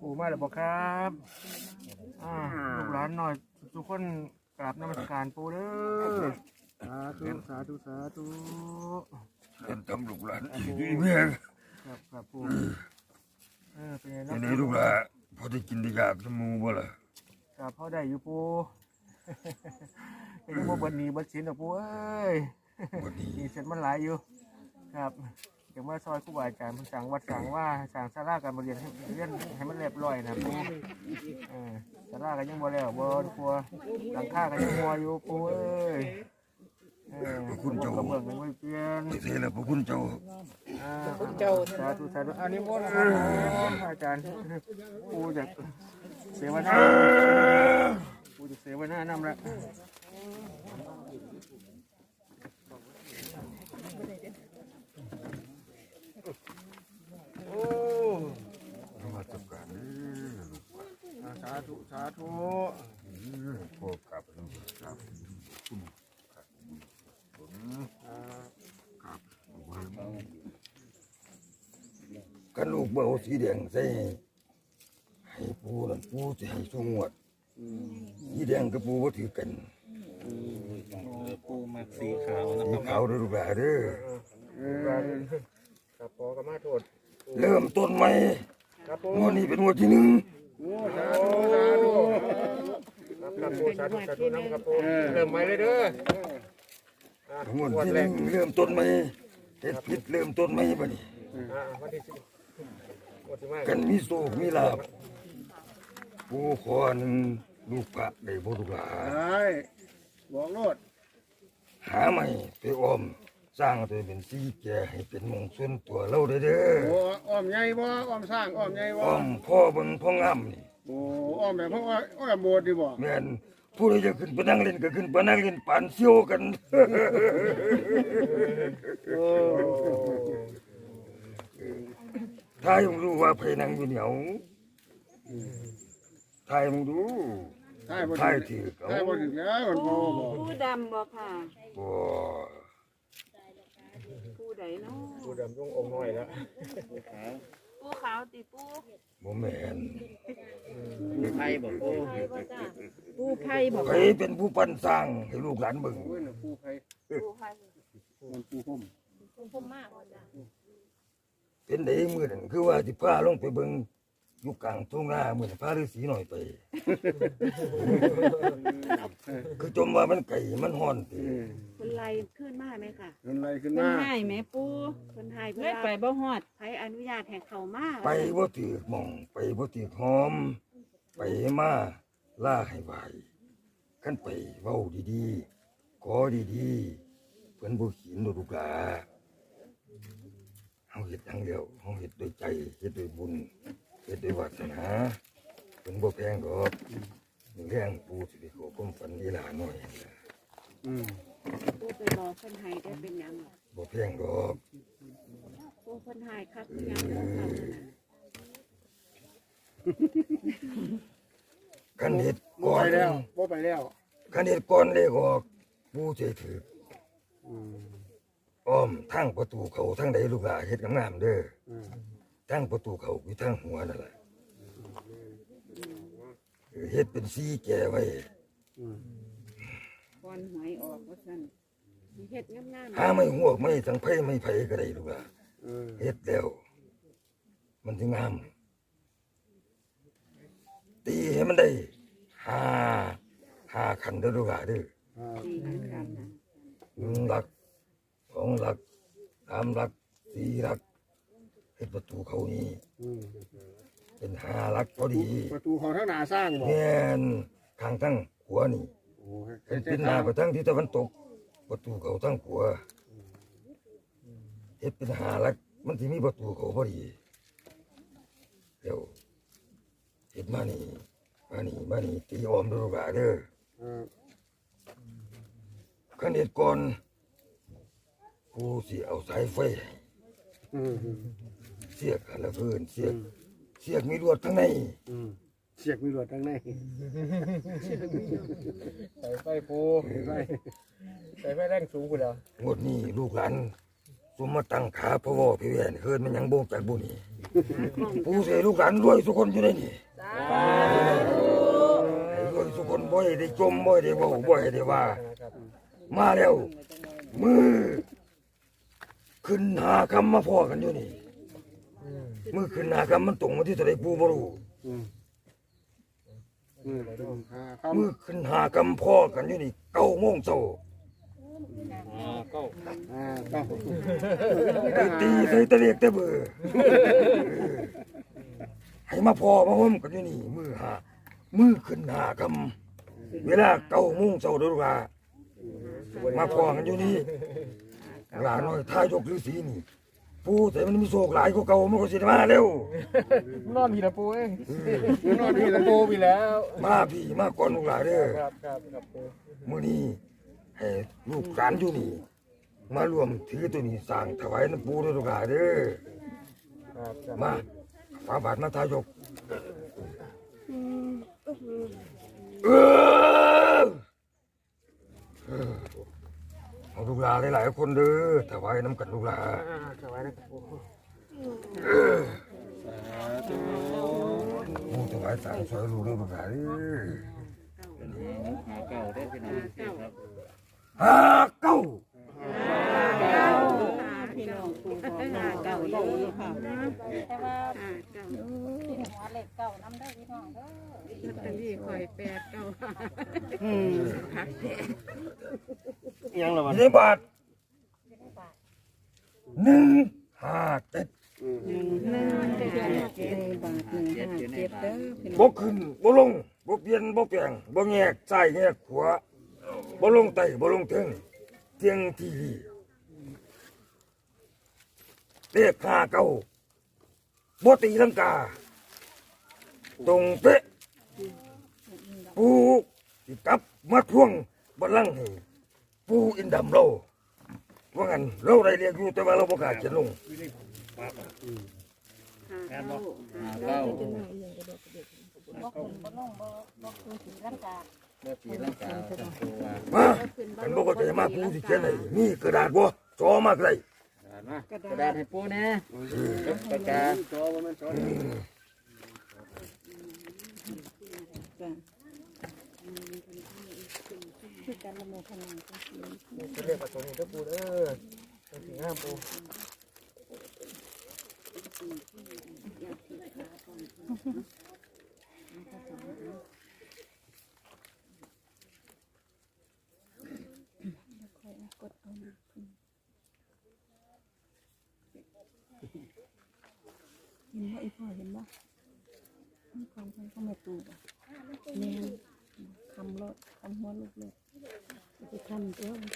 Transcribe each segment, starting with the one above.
ปู่มาแล้วบอกครับอ่าลูกหลานหน่อย ทุกคนกราบนมัสการปู่เด้อสาธุสาธุสาธุเป็นตำลูกหลานอีดีแม่ครับครับปู่เออเป็นไงเนาะนี้ลูกหลานพอได้กินได้ยากสมูบ่ล่ะ กราบพ่อได้อยู่ปู่เป็นพวกบันนี้บัดชินดอกปู่เอ้ยวันนี้มีเสร็จมันหลายอยู่ ครับเดี๋ยวมาซอยครูบาอาจารย์มันสั่งวัดสั่งว่าสั่งสาราการบริเรียนให้เรียนให้มันเรียบร้อยนะปูเออสาราก็ยังบ่แล้วบ่ครัวหลังคาก็ยังมัวอยู่ปูเอ้ยเออคุณเจ้า กระเบื้องยังไม่เปลี่ยน เสร็จแล้วพระคุณเจ้าอ่าเจ้าสาธุสาธุอันนี้บ่นะครับอาจารย์ปูจาก เสวนาปูจากเสวนานํละโอ้นมาจับการเด้อลูกอ่าสาธุสาธุเด้อพ่อกลับแล้วครับคุณครับผมอ่าครับกันลูกเบาสีแดงใส่ ปูนั่นปูสิให้สงวดสีแดงกับปูบ่ถือกันปูมาสีขาวนะสีขาวเด้อลูกหลานเด้อครับพอกรมาโทษเริ่มต้นใหม่ครับผงมวดนี้เป็นงวดที่หนึ่งโอ้สาธุสาธุครับครับผมสาธุสาธุน้ำครับผมเริ่มใหม่เลยเด้ออะงวดงวดที่หแรนึ่กงเริ่มต้นใหม่เฮ็ดผิดเริ่มต้นใหม่บัดนี้ อ่าวันที่สิบงวดที่มากันมีโศกมีลาบ ผู้ขอหนึ่งลูกพระได้บ่ลูกหลาได้บอกโลดหาใหม่ไปอ้อม สร้างตัวเป็นสีแก่ให้เป็นมงคลตัวเราเด้อเด้อโอ้อ้อมใหญ่บ่อ้อมสร้างอ้อมใหญ่บ่อ้อมพ่อเบิ่งพ่องามนี่โอ้อ้อมแบบพวกว่าอ้อมโบสถ์ดีบ่แม่นผู้ใดจะขึ้นไปนั่งเล่นก็ขึ้นไปนั่งเล่นปานเซี่ยวกันโอ้ถ้ายังรู้ว่าไผนั่งอยู่เหนียว ถ้ายังดูใช่บ่ท้ายถึถืงอเขาใช่บ่ถึงแล้วมันบ่บ่ผู้ดำบ่ค่ะ บ่ผู้ใดเนาะผู้ดำต้ององค์น้อยแล้วผู้ขาวติผู้บ่แม่นไทยบอกปูไผ่บ่จ้าผู้ไผ่บ่ไผเป็นผู้ปั้นสร้างให้ลูกหลานเบิ่งโอ้ยน่ะผู้ไผผู้ไผ่มันผู้ห่มผู้ผมมากบ่จ้าเป็นได้มื้อนั้นคือว่าสิพาลงไปเบิ่ง อยู่กลางทุ่งนามื้อนั้นพาฤาษีหน่อยไป คือจมว่ามันไก่มันฮ้อนติเออคนไล่ขึ้นมาไหมค่ะเงินไหลขึ้นเพิ่นมา ให้แม่ปูเพิ่นให้เพิ่นไปบ่ฮอดไผอนุญาตให้เข้ามาไปบ่ถือหม่อง ไปบ่ถือหอม ไปมาล่าให้ไหวคันไปเว้าดีๆขอดีๆเพิ่นบ่ขินดอกลูกหลาเฮาเฮ็ดหยังแล้วเฮาเฮ็ดด้วยใจเฮ็ดด้วยบุญ เฮ็ดด้วยวาสนาเพิ่นบ่แพงดอกเรื่องปูสิไปขอความฝันอีหลาน้อยนั่นล่ะอืมปูไปบอกเพิ่นให้ได้เป็นหยังล่ะบ่แพงดอกปูเพิ่นให้คักเป็นหยังบ่ค่ะคันเฮ็ดบ่ก่อไปนแล้วบ่ไปแล้ว คันเฮ็ดก่อนเลยออกปูสิถืออืมอ้อมทางประตูเขาทางใดลูกหลาเฮ็ดงามๆเด้อ อืม ทางประตูเขาอยู่ทางหัวนั่นแหละเออเฮ็ดเป็นสีแก่ไว้อืมก่อนหวยออกว่าซั่นสิเฮ็ดงามหาไม่หวกไม่สังไผไม่ไผก็ได้ลูกหลาเออเฮ็ดแล้ว มันถึงงาม ตีให้มันได้ห้าห้าขันเด้อลูกหลาเด้ออ่าๆดีคือกันนะหนึ่งหลักสองหลักสามหลักสี่หลัก เฮ็ดประตูเขานี้อืมเป็นห้าหลักพอดีประตูของทางหน้าสร้างบ่แม่นข้างทั้งหัวนี่โอ้ยเป็นเป็นหน้าไปทางทิศตะวันตก ประตูเขาทางขัวเฮ็ดเป็นหาหลักมันสิมีประตูเขาพอดีเดี๋ยวเฮ็ดมานี่มานี่มานี่ตีออมดูกาเด้อเออคันเฮ็ดก่อนผู้สิเอาสายไฟให้อืม เสียกกันละเพิ่นเสียก เสียกมีลวดข้างในอืมเสียกมีรวดทางในใส่ไฟปูไปใส่ไฟแรงสูงกูเดียวงวดนี้ลูกหลานสมมาตั้งขาพะวอพี่แวนเฮินมันยังโบกจากบุนี่ผู้เสียลูกหลานรวยทุกคนอยู่ในนี่ให้รวยทุกคนบ่ให้ได้จมบ่ให้ได้เว่าบ่ให้ได้ว่านะครับมาแล้วมือขึ้นหาคำมาพอกันอยู่นี่อื มมือขึ้นหาคำมันตรงมาที่ตะไดปูบ่รู้อืมอืมต้องหาคมือขึ้นหาคำพอกันอยู่นี่เก้าโมงเช้าอ่าเก้าำอ่าต้องไปตีใส่ตะเลียกแต่เบื่อให้มาพอมาห่มกันอยู่นี่มือหามือขึ้นหาคำเวลาเก้าโมงเช้าเด้อลูกหลานมาพอกันอยู่นี่หลานน้อยทายกฤาษีนี่ ปูแต่มันมีโศกหลายกว่าเก่ามันก็สิได้มาเร็ว นอนพี่ละปูเองนอนพี่ละปูพี่แล้วมาพี่มาก่อนลูกหลานเด้อครับครับครับปูมื้อนี้ให้ลูกหลานอยู่นี่ มารวมถือตัวนี้สร้างถวายน้ำปูด้วยลูกหลานเด้อครับครับมาฝาบาทมาทายกเออ เออเอาลูกหลานหลายๆคนเด้อถวายน้ำกันลูกหลานอ่าถวายนะครับปูปูถวายสามสวยลูกเด้อลูกหลานเด้อหาเก้าได้พี่น้องครับห้าเก้าพี่น้องปูบอกห้าเก้าอยู่ค่ะแต่ว่าห้าเก้าที่หัวเหล็กเก่าน้ำได้พี่น้องเด้อลอตเตอรี่คอยแปดเก้าอืมพักแท้ ยังละวันยี่สิบบาทหนึ่งห้าเจ็ดหนึ่งห้าเจ็ดเจ็ดบาทหนึ่งห้าเจ็ดเด้อพี่น้บ่องขึ้นบ่ลงบ่เปลี่ยนบ่แปลงบ่แงกซ้ายแงกขวาบ่ลงใต้บ่ลงเทิงเที่ยงที่ดีเลขห้าเก้าบ่ตีลังกา ตรงเป๊ะปูสิกลับมาทวงบัลลังก์ให้ ปูอินดำเราว่างั้นเราได้เรียกอยู่แต่ว่าเราบ่กล้าเขียนลงห้าเก้าหาเก้าบ่ขึ้นบ่ลงบ่บ่คือสีร่างกายเมื่อปีร่างกายจะปูว่ามาอันบ่ก็จะมาปูสิเขียนให้มีกระดาษบ่จอมาก็ได้มากระดาษให้ปูนะกับปากกาจอว่ามันจอจ้ะคือ การละโมพนังจังซี่นี่คือเรียกว่าตัวนี้ก็ปูเด้อเป็นสี่ห้าปูเห็นบ่าอีพ่อเห็นบ่ามีความเพิ่นเข้ามาตูบ่แม่ นคำรถคำหัวลูกเลยสิทำตัวมัน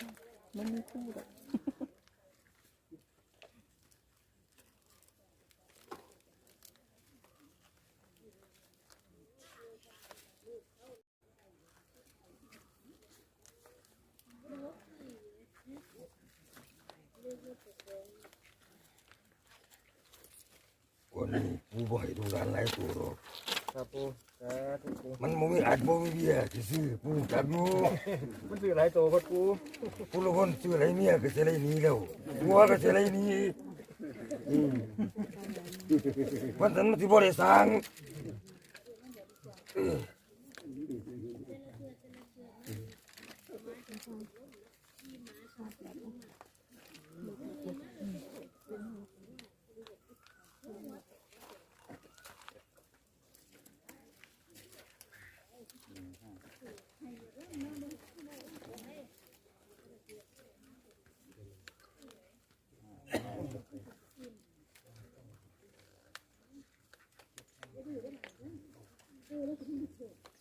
มันมีคู่ดอกวันนี้ปูบ่ให้ดูร้านหลายตัวหรอก ครับปูสาธุปูมันบ่มีอัดบ่มีเบียร์สิซื้อปูจักอยู่มันซื้อหลายตัวพอดปูผู้ละคนซื้ออะไรเมียก็สิได้หนีแล้วหัวก็สิได้หนีอืมวันนั้นมันสิบ่ได้สร้าง 네.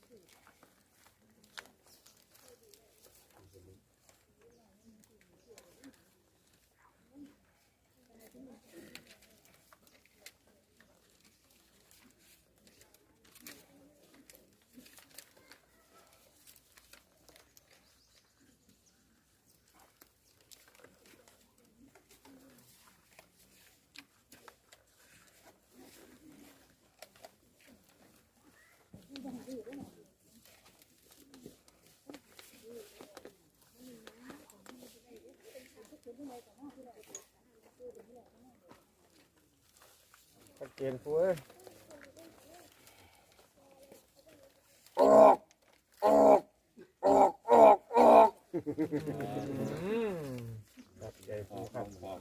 เอ้ยเจนปูเอ้ยออกออกออกออกออกอืมครับใจปูครับครับ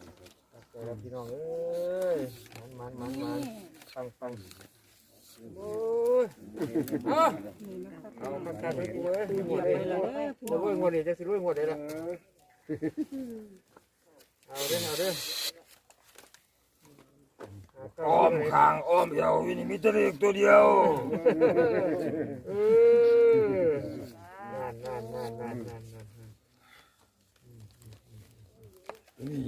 ใจแล้วพี่น้องเอ้ยมันมันมันมันฟังฟังโอ้ยเอาเอามันขาดไปปูเอ้ยหมดเลยแล้วเว้ยหมดเลยจะสิรุ่ยหมดเลยละเอาเด้อเอาเด้อ อ้อมข้างอ้อมเอววินี่มีแต่เลขตัวเดียวเออนั่นนั่นนั่นนั่นนั่นนั่นนี่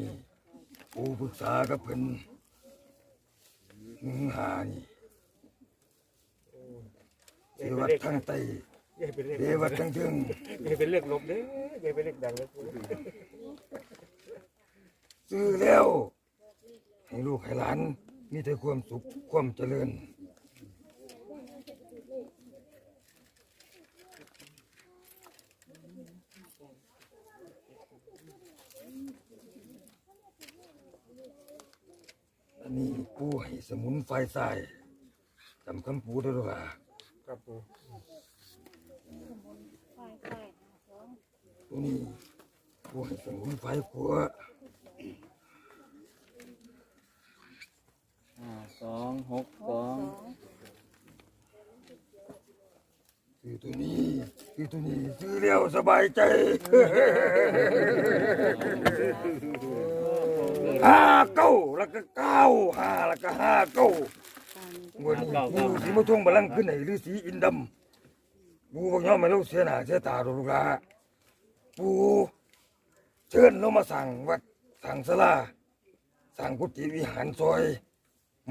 ปูปรึกษากับเพิ่นหนึ่งหานี่เทวัดทางใต้อย่าเป็นเลขเทวัดทางเทิงอย่าเป็นเลขลบเด้ออย่าเป็นเลขดังเลยปูซื้อแล้วให้ลูกให้หลาน มีแต่ความสุขความเจริญอันนี้ปูให้สมุนไฟใส่จำคำปูได้หรือเปล่าครับปูตัวนี้ปูให้สมุนไฟขัว ห้า สองหกสองคือตัวนี้คือตัวนี้ซื้อแล้วสบายใจห้าเก้าแล้วก็เก้าห้าแล้วก็ห้าเก้าวันนี้ปูสีมาท่วงบาลังก์ขึ้นไหนหรือสีอินดำปูบอกย่อมไม่รู้เสียหน้าเสียตาดูลูกหลาปูเชิญเรามาสั่งวัดสั่งศาลาสั่งกุฏิวิหารซอย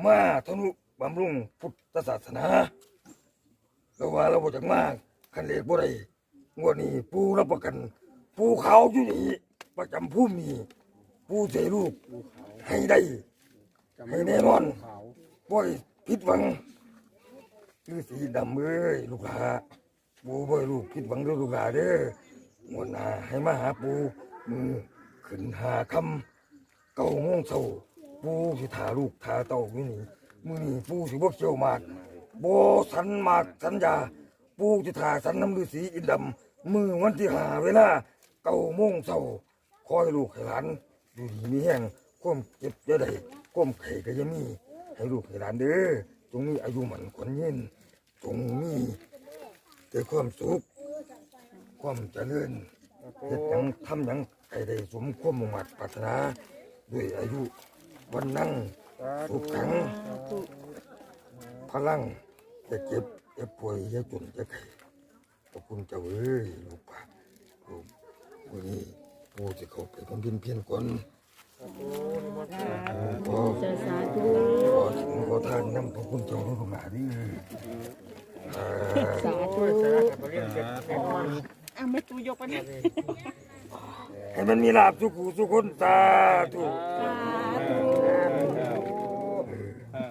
มาทนุบำรุงพุทธศาสนาเราว่าเราบ่จักมากคันเลขบ่ได้งวดนี้ปูรับประกันปูเขาอยู่นี่ประจำภูมินี่ปูเสลูกให้ได้ให้แน่นอนขาวบ่อยผิดหวัง คือสีดำเอ้ยลูกหาปูบ่อยลูกผิดหวังเด้อลูกหาเด้องวดหน้าให้มาหาปูมือขึ้นหาคำเก้าโมงเช้า ปูสิถาลูกถาเต้าอยู่นี่มือนี้ปูสิบ่เกี่ยวมากบสันมากสัญญา ปูสิถาสันน้ำฤาษีอินดำมือวันที่หาเวลาเก้าโมงเช้าคอยลูกให้หลานอยู่ดีมีแห้งความเจ็บจะได้ความไข่ก็จะมีให้ลูกให้หลานเด้อจงมีอายุหมันขวัญยืนจงมีแต่ความสุขความเจริญเฮ็ดหยังทำหยังให้ได้สมความมุ่งมั่นปรารถนาด้วยอายุ วันนั่งสุขขังพลังจะเจ็บจะป่วยจะจนจะไข้ขอบคุณเจ้าเอ้ยลูกป่าลูกวันนี้ปูจะเข้าไปคนดินเพียนก่อนขอจะสาธุขอถึงขอทานนำขอบคุณเจ้าลูกหลานนี่สาธุอะไม่ตูยกไปนี่ให้มันมีลาบสุขหูสุขคนสาธุสา